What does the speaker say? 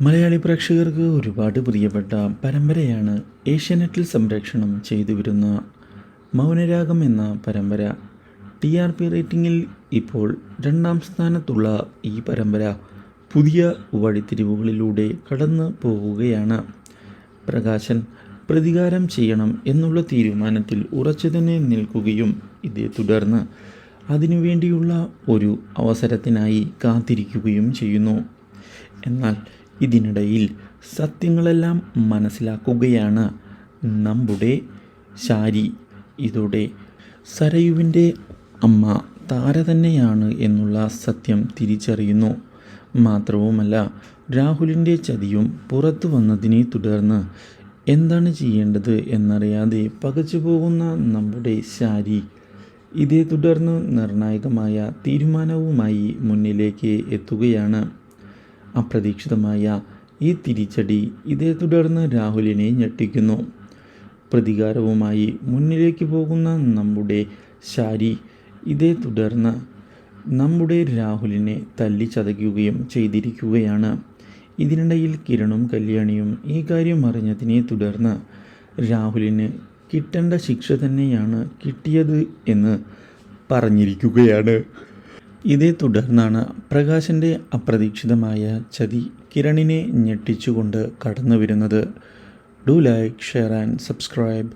മലയാളി പ്രേക്ഷകർക്ക് ഒരുപാട് പ്രിയപ്പെട്ട പരമ്പരയാണ് ഏഷ്യാനെറ്റിൽ സംരക്ഷണം ചെയ്തു വരുന്ന മൗനരാഗം എന്ന പരമ്പര. ടി ആർ പി റേറ്റിംഗിൽ ഇപ്പോൾ രണ്ടാം സ്ഥാനത്തുള്ള ഈ പരമ്പര പുതിയ വഴിത്തിരിവുകളിലൂടെ കടന്നു പോവുകയാണ് പ്രകാശൻ പ്രതികാരം ചെയ്യണം എന്നുള്ള തീരുമാനത്തിൽ ഉറച്ചു തന്നെ നിൽക്കുകയും ഇതേ തുടർന്ന് അതിനുവേണ്ടിയുള്ള ഒരു അവസരത്തിനായി കാത്തിരിക്കുകയും ചെയ്യുന്നു. എന്നാൽ ഇതിനിടയിൽ സത്യങ്ങളെല്ലാം മനസ്സിലാക്കുകയാണ് നമ്മുടെ ശാരി. ഇതോടെ സരയുവിന്റെ അമ്മ താര തന്നെയാണ് എന്നുള്ള സത്യം തിരിച്ചറിയുന്നു. മാത്രവുമല്ല രാഹുലിന്റെ ചതിയും പുറത്തു വന്നതിനെ തുടർന്ന് എന്താണ് ചെയ്യേണ്ടത് എന്നറിയാതെ പകച്ചു പോകുന്ന നമ്മുടെ ശാരി ഇതേ തുടർന്ന് നിർണായകമായ തീരുമാനവുമായി മുന്നിലേക്ക് എത്തുകയാണ്. അപ്രതീക്ഷിതമായ ഈ തിരിച്ചടി ഇതേ തുടർന്ന് രാഹുലിനെ ഞെട്ടിക്കുന്നു. പ്രതികാരവുമായി മുന്നിലേക്ക് പോകുന്ന നമ്മുടെ ശാരി ഇതേ തുടർന്ന് നമ്മുടെ രാഹുലിനെ തല്ലിച്ചതയ്ക്കുകയും ചെയ്തിരിക്കുകയാണ്. ഇതിനിടയിൽ കിരണും കല്യാണിയും ഈ കാര്യം അറിഞ്ഞതിനെ തുടർന്ന് രാഹുലിന് കിട്ടേണ്ട ശിക്ഷ തന്നെയാണ് കിട്ടിയത് എന്ന് പറഞ്ഞിരിക്കുകയാണ്. ഇതേ തുടർന്നാണ് പ്രകാശന്റെ അപ്രതീക്ഷിതമായ ചതി കിരണിനെ ഞെട്ടിച്ചുകൊണ്ട് കടന്നു വരുന്നത് do like share and subscribe.